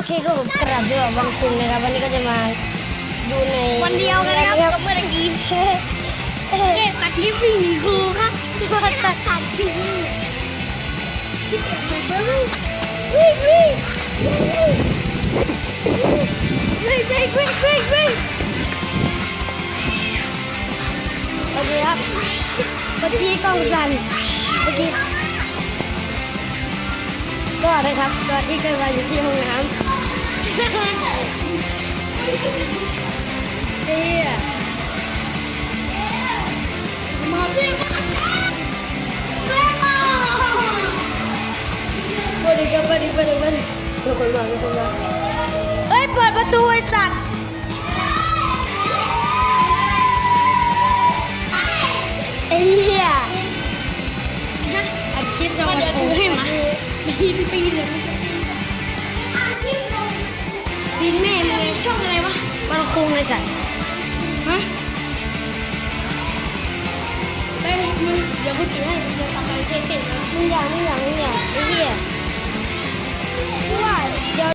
โอเคก็ผมกราบด้วยวันคุณนะครับ วันนี้ก็จะมาดูในวันเดียวกันนะครับกับเมื่อกี้เด็กตัดคลิปวิ่งหนีครูครับตัดตัดคลิปวิ่งคิดแบบวิ่งวิ่งวิ่งวิ่งวิ่งวิ่งวิ่งโอเคครับเมื่อกี้กล้องสั่นเมื่อกี้ ก็นะครับตอนที่เคยมาอยู่ที่ห้องน้ำเฮียมาเพื่อนเพื่อนมาไปดิครับไปดิไปดิไปดิมีคนมามีคนมาเฮ้ยเปิดประตูไอ้สัตว์เฮียอัดคลิปเดี๋ยววันถือให้มาปีน ปีนเลยปีนแม่มึงไงช่องอะไรวะมันคงไอ้สัตว์ฮะไปมึงเดี๋ยวกูถือให้มึงจะทำอะไรเท่ๆนะมึงอย่ามึงอย่ามึงอย่า